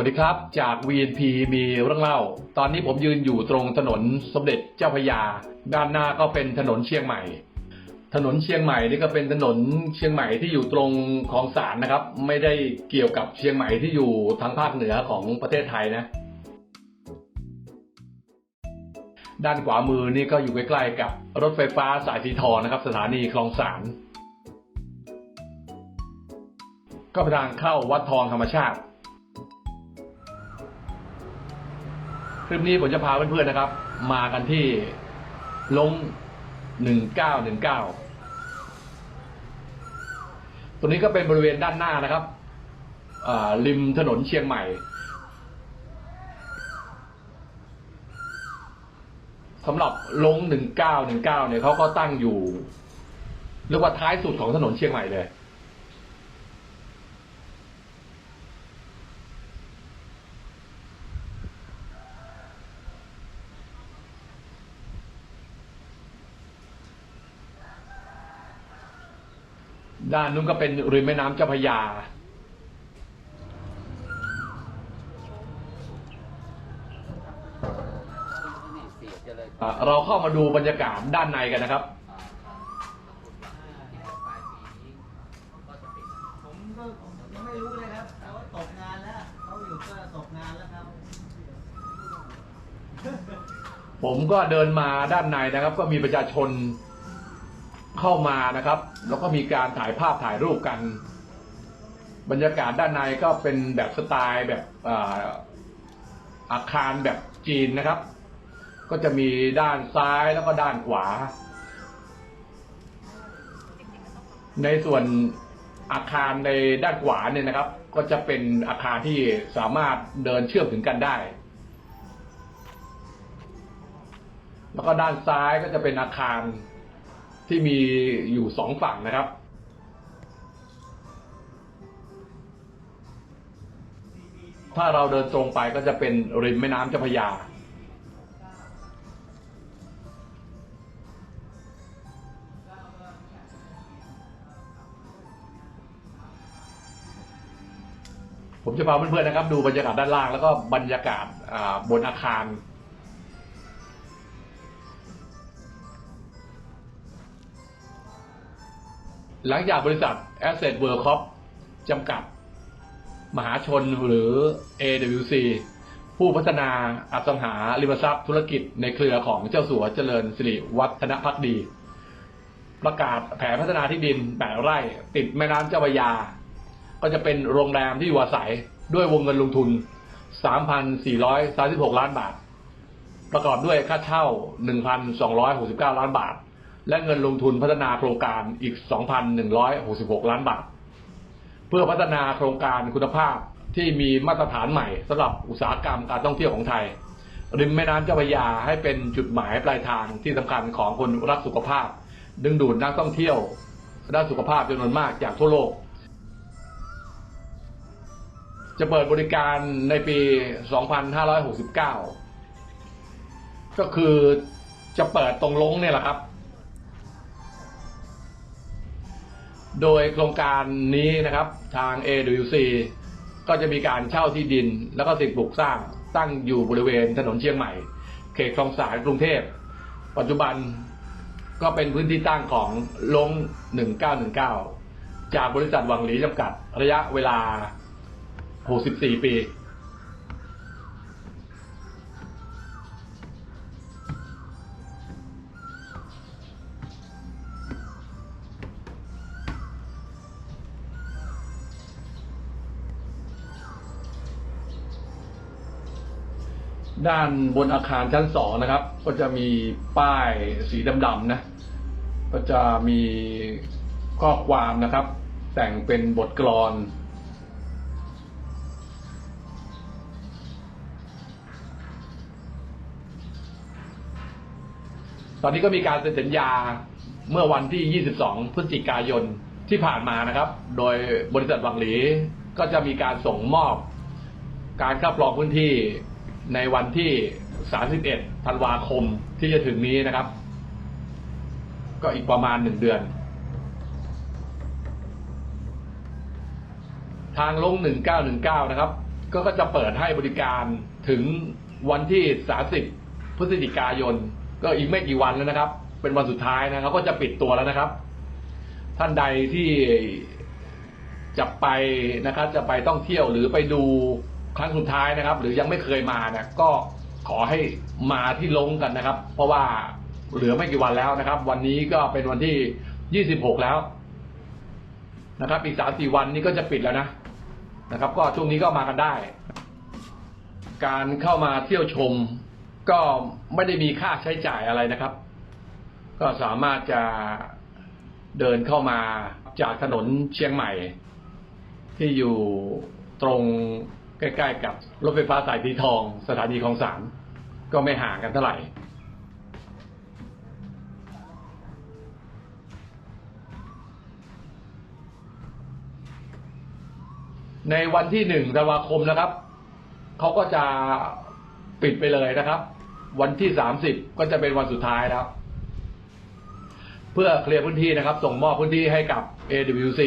สวัสดีครับ จาก VNP มีเรื่องเล่า ตอนนี้ผมยืนอยู่ตรงถนนสมเด็จเจ้าพระยา ด้านหน้าก็เป็นถนนเชียงใหม่ ถนนเชียงใหม่นี่ก็เป็นถนนเชียงใหม่ที่อยู่ตรงคลองสารนะครับ ไม่ได้เกี่ยวกับเชียงใหม่ที่อยู่ทางภาคเหนือของประเทศไทยนะ ด้านขวามือนี่ก็อยู่ใกล้ๆกับรถไฟฟ้าสายสีทองนะครับ สถานีคลองสารก็ทางเข้าวัดทองธรรมชาติ คลิปนี้ผมจะพาเพื่อนๆนะครับ มากันที่ลงหนึ่งเก้าหนึ่งเก้าตรงนี้ก็เป็นบริเวณด้านหน้านะครับริมถนนเชียงใหม่ สำหรับลงหนึ่งเก้าหนึ่งเก้าเนี่ยเขาก็ตั้งอยู่เรียกว่าท้ายสุดของถนนเชียงใหม่เลย ด้านนู้นก็เป็นริมแม่น้ำเจ้าพระยาอะเราเข้ามาดูบรรยากาศด้านในกันนะครับ ผมก็ยังไม่รู้เลยครับแต่ว่าตกงานแล้วเขาอยู่ก็ตกงานแล้วครับ ผมก็เดินมาด้านในนะครับ ก็มีประชาชน เข้ามานะครับ แล้วก็มีการถ่ายภาพถ่ายรูปกัน บรรยากาศด้านในก็เป็นแบบสไตล์แบบอาอาคารแบบจีนนะครับ ก็จะมีด้านซ้ายแล้วก็ด้านขวา ในส่วนอาคารในด้านขวาเนี่ยนะครับ ก็จะเป็นอาคารที่สามารถเดินเชื่อมถึงกันได้ แล้วก็ด้านซ้ายก็จะเป็นอาคาร ที่มีอยู่สองฝั่งนะครับ ถ้าเราเดินตรงไปก็จะเป็นริมแม่น้ำเจ้าพระยา ผมจะพาเพื่อนๆนะครับ ดูบรรยากาศด้านล่างแล้วก็บรรยากาศบนอาคาร หลังจากบริษัท Asset World Corp จำกัด มหาชนหรือ AWC ผู้พัฒนาอสังหาริมทรัพย์ธุรกิจในเครือของเจ้าสัวเจริญสิริวัฒนพักดี ประกาศแผนพัฒนาที่ดินแปดไร่ ติดแม่น้ำเจ้าพระยา ก็จะเป็นโรงแรมที่อยู่อาศัยด้วยวงเงินลงทุน 3,436 ล้านบาท ประกอบด้วยค่าเช่า 1,269 ล้านบาท และเงินลงทุนพัฒนาโครงการอีก 2,166 ล้านบาท เพื่อพัฒนาโครงการคุณภาพที่มีมาตรฐานใหม่สำหรับอุตสาหกรรมการท่องเที่ยวของไทย ริมแม่น้ำเจ้าพระยาให้เป็นจุดหมายปลายทางที่สำคัญของคนรักสุขภาพ ดึงดูดนักท่องเที่ยวด้านสุขภาพจำนวนมากจากทั่วโลก จะเปิดบริการในปี 2569 ก็คือจะเปิดตรงลงเนี่ยแหละครับ โดยโครงการนี้นะครับทาง AWC ก็จะมีการเช่าที่ดิน แล้วก็สิ่งปลูกสร้างตั้งอยู่บริเวณถนนเชียงใหม่ เขตคลองสานกรุงเทพ ปัจจุบันก็เป็นพื้นที่ตั้งของลง 1919 จากบริษัทวังหลีจำกัด ระยะเวลา 64 ปี ด้านบนอาคารชั้นสองนะครับ ก็จะมีป้ายสีดำๆนะ ก็จะมีข้อความนะครับ แต่งเป็นบทกลอนตอนนี้ก็มีการเซ็นสัญญาเมื่อวันที่ 22 พฤศจิกายนที่ผ่านมานะครับ โดยบริษัทวังหลีก็จะมีการส่งมอบ การครอบครองพื้นที่ ในวันที่ 31 ธันวาคมที่จะถึงนี้นะครับ ก็อีกประมาณหนึ่งเดือน ทางลง 1919 นะครับ ก็ก็จะเปิดให้บริการถึงวันที่ 30 พฤศจิกายน ก็อีกไม่กี่วันแล้วนะครับ เป็นวันสุดท้ายนะครับ ก็จะปิดตัวแล้วนะครับ ท่านใดที่จะไปนะครับ จะไปต้องเที่ยวหรือไปดู ครั้งสุดท้ายนะครับ หรือยังไม่เคยมาเนี่ยก็ขอให้มาที่ลงกันนะครับ เพราะว่าเหลือไม่กี่วันแล้วนะครับ วันนี้ก็เป็นวันที่ 26 แล้วนะครับ อีกสามสี่วันนี้ก็จะปิดแล้วนะนะครับ ก็ช่วงนี้ก็มากันได้ การเข้ามาเที่ยวชมก็ไม่ได้มีค่าใช้จ่ายอะไรนะครับ ก็สามารถจะเดินเข้ามาจากถนนเชียงใหม่ ที่อยู่ตรง ใกล้ๆกับรถไฟฟ้าสายสีทองสถานีคลองสามก็ไม่ห่างกันเท่าไหร่ ในวันที่หนึ่งธันวาคมนะครับ เขาก็จะปิดไปเลยนะครับ วันที่สามสิบก็จะเป็นวันสุดท้ายแล้ว เพื่อเคลียร์พื้นที่นะครับ ส่งมอบพื้นที่ให้กับ AWC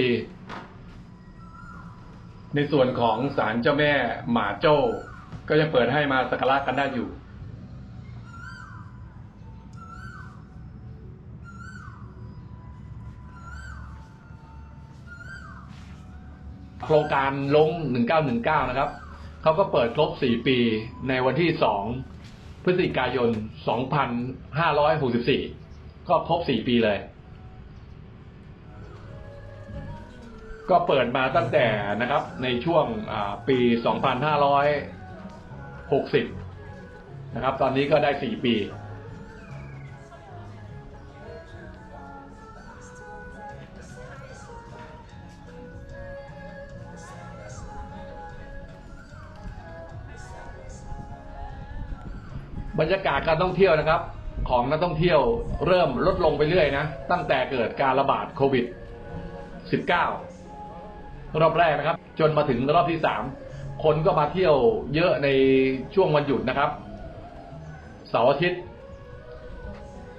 ในส่วนของศาลเจ้าแม่หมาโจ้ ก็ยังเปิดให้มาสักการะกันได้อยู่ โครงการลง 1919 นะครับ เขาก็เปิดครบ 4 ปีในวันที่ 2 พฤศจิกายน 2564 ก็ครบ 4 ปีเลย ก็เปิดมาตั้งแต่นะครับในช่วงอ่าปี 2560 นะครับ ตอนนี้ก็ได้ 4 ปี บรรยากาศการท่องเที่ยวนะครับ ของนักท่องเที่ยวเริ่มลดลงไปเรื่อยนะ ตั้งแต่เกิดการระบาดโควิด 19 รอบแรกนะครับ จนมาถึงรอบที่สามคนก็มาเที่ยวเยอะในช่วงวันหยุดนะครับเสาร์อาทิตย์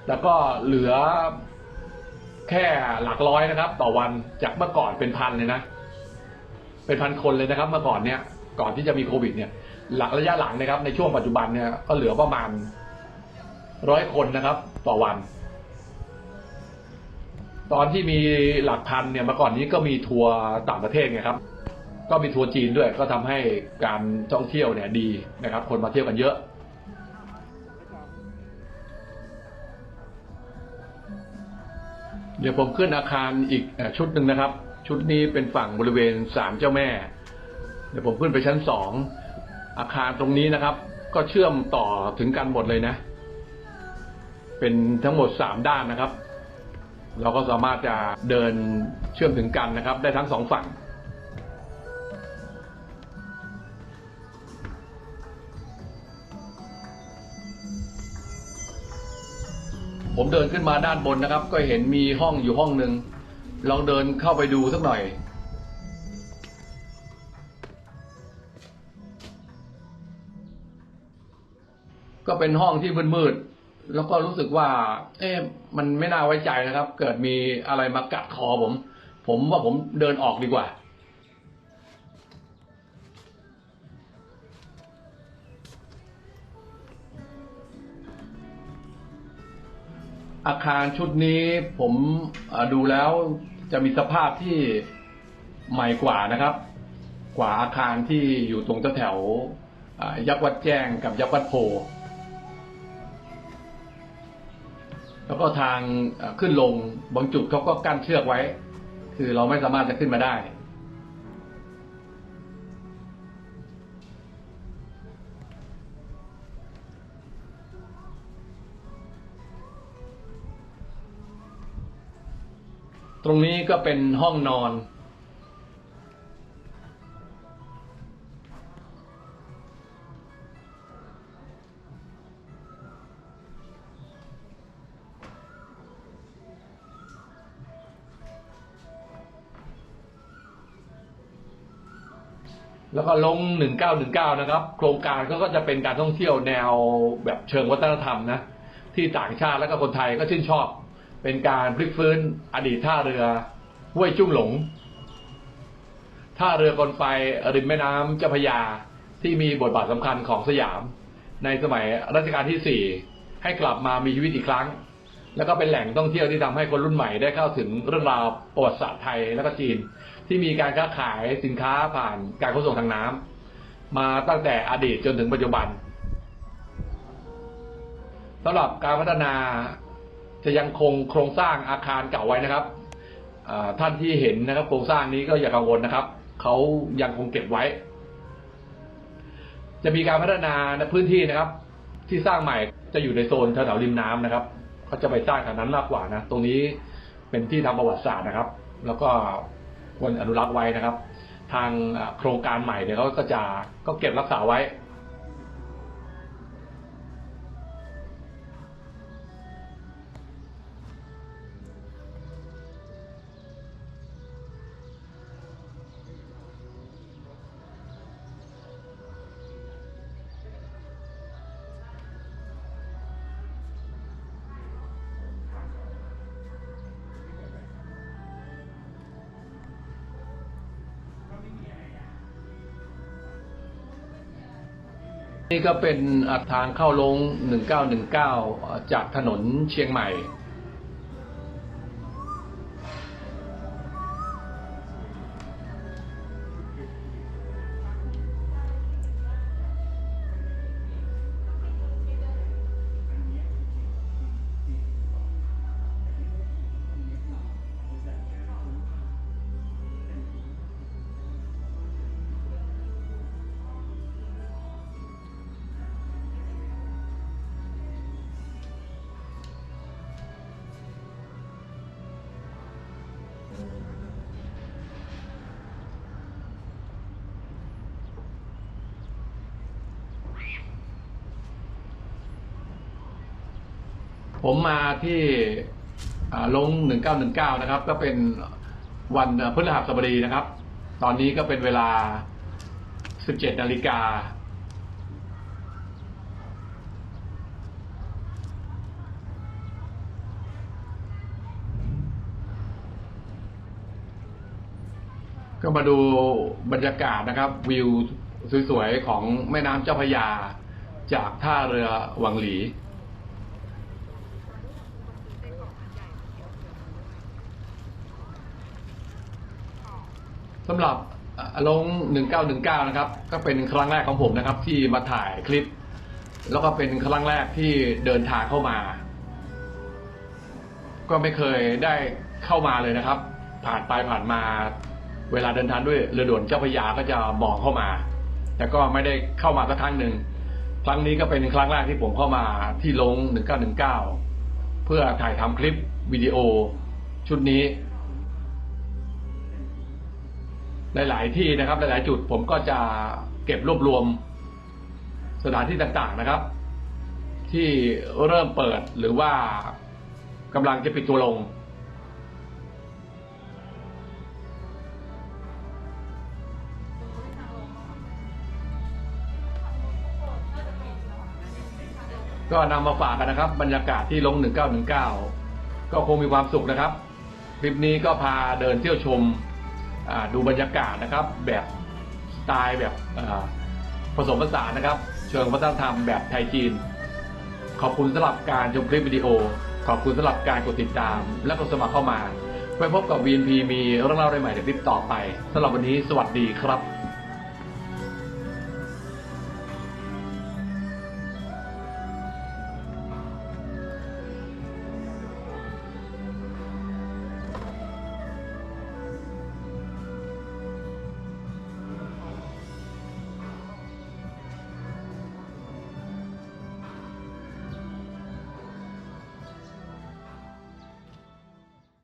แล้วก็เหลือแค่หลักร้อยนะครับ ต่อวันจากเมื่อก่อนเป็นพันเลยนะ เป็นพันคนเลยนะครับ เมื่อก่อนเนี่ย ก่อนที่จะมีโควิดเนี่ย หลักระยะหลังนะครับ ในช่วงปัจจุบันเนี่ยก็เหลือประมาณร้อยคนนะครับ ต่อวัน ตอนที่มีหลักพันเนี่ยเมื่อก่อนนี้ก็มีทัวร์ต่างประเทศไงครับ ก็มีทัวร์จีนด้วย ก็ทำให้การท่องเที่ยวเนี่ยดีนะครับ คนมาเที่ยวกันเยอะเดี๋ยวผมขึ้นอาคารอีกชุดหนึ่งนะครับ ชุดนี้เป็นฝั่งบริเวณศาลเจ้าแม่ เดี๋ยวผมขึ้นไปชั้นสองอาคารตรงนี้นะครับ ก็เชื่อมต่อถึงกันหมดเลยนะ เป็นทั้งหมดสามด้านนะครับ เราก็สามารถจะเดินเชื่อมถึงกันนะครับ ได้ทั้งสองฝั่ง ผมเดินขึ้นมาด้านบนนะครับ ก็เห็นมีห้องอยู่ห้องหนึ่งลองเดินเข้าไปดูสักหน่อยก็เป็นห้องที่มืดๆ แล้วก็รู้สึกว่า เอ๊ะมันไม่น่าไว้ใจนะครับ เกิดมีอะไรมากัดคอผม ผมว่าผมเดินออกดีกว่า อาคารชุดนี้ผมดูแล้วจะมีสภาพที่ใหม่กว่านะครับ กว่าอาคารที่อยู่ตรงแถวยักษ์วัดแจ้งกับยักษ์วัดโพ แล้วก็ทางขึ้นลงบางจุดเขาก็กั้นเชือกไว้ คือเราไม่สามารถจะขึ้นมาได้ตรงนี้ก็เป็นห้องนอน แล้วก็ลง 1919 นะครับ โครงการเขาก็จะเป็นการท่องเที่ยวแนวแบบเชิงวัฒนธรรมนะ ที่ต่างชาติและก็คนไทยก็ชื่นชอบ เป็นการพลิกฟื้นอดีตท่าเรือห้วยจุ้งหลง ท่าเรือกลไฟริมแม่น้ำเจ้าพยาที่มีบทบาทสำคัญของสยาม ในสมัยรัชกาลที่สี่ให้กลับมามีชีวิตอีกครั้ง แล้วก็เป็นแหล่งท่องเที่ยวที่ทำให้คนรุ่นใหม่ได้เข้าถึงเรื่องราวประวัติศาสตร์ไทยและก็จีน ที่มีการค้าขายสินค้าผ่านการขนส่งทางน้ำมาตั้งแต่อดีตจนถึงปัจจุบันสำหรับการพัฒนาจะยังคงโครงสร้างอาคารเก่าไว้นะครับท่านที่เห็นนะครับ โครงสร้างนี้ก็อย่ากังวลนะครับเขายังคงเก็บไว้ จะมีการพัฒนาในพื้นที่นะครับ ที่สร้างใหม่จะอยู่ในโซนแถวๆริมน้ำนะครับเขาจะไปสร้างแถวนั้นมากกว่านะตรงนี้เป็นที่ทาประวัติศาสตร์นะครับ แล้วก็ ควรอนุรักษ์ไว้นะครับ ทางโครงการใหม่เนี่ยเขาก็จะก็เก็บรักษาไว้ นี่ก็เป็นอ่าทางเข้าลง 1919 จากถนนเชียงใหม่ ผมมาที่อ่าลง 1919 นะครับ ก็เป็นวันพฤหัสบดีนะครับ ตอนนี้ก็เป็นเวลา 17 นาฬิกา ก็มาดูบรรยากาศนะครับ วิวสวยๆ ของแม่น้ำเจ้าพระยา จากท่าเรือวังหลี สำหรับอ่าลง 1919 นะครับ ก็เป็นครั้งแรกของผมนะครับ ที่มาถ่ายคลิป แล้วก็เป็นครั้งแรกที่เดินทางเข้ามา ก็ไม่เคยได้เข้ามาเลยนะครับ ผ่านไปผ่านมา เวลาเดินทางด้วยเรือด่วนเจ้าพระยาก็จะมองเข้ามา แต่ก็ไม่ได้เข้ามาสักครั้งหนึ่ง ครั้งนี้ก็เป็นครั้งแรกที่ผมเข้ามาที่ลง 1919 เพื่อถ่ายทำคลิปวิดีโอชุดนี้ หลาย ๆ ที่นะครับ หลาย ๆ จุดผมก็จะเก็บรวบรวมสถานที่ต่าง ๆ นะครับ ที่เริ่มเปิดหรือว่ากำลังจะปิดตัวลง ก็นำมาฝากกันนะครับ บรรยากาศที่ลง 1919 ก็คงมีความสุขนะครับ คลิปนี้ก็พาเดินเที่ยวชม ดูบรรยากาศนะครับแบบสไตล์แบบผสมผสานนะครับ เชิงวัฒนธรรมแบบไทยจีน ขอบคุณสำหรับการชมคลิปวิดีโอ ขอบคุณสำหรับการกดติดตาม และกดสมัครเข้ามาไว้พบกับ VNP มีเรื่องเล่าได้ใหม่ในคลิปต่อไปสำหรับวันนี้สวัสดีครับ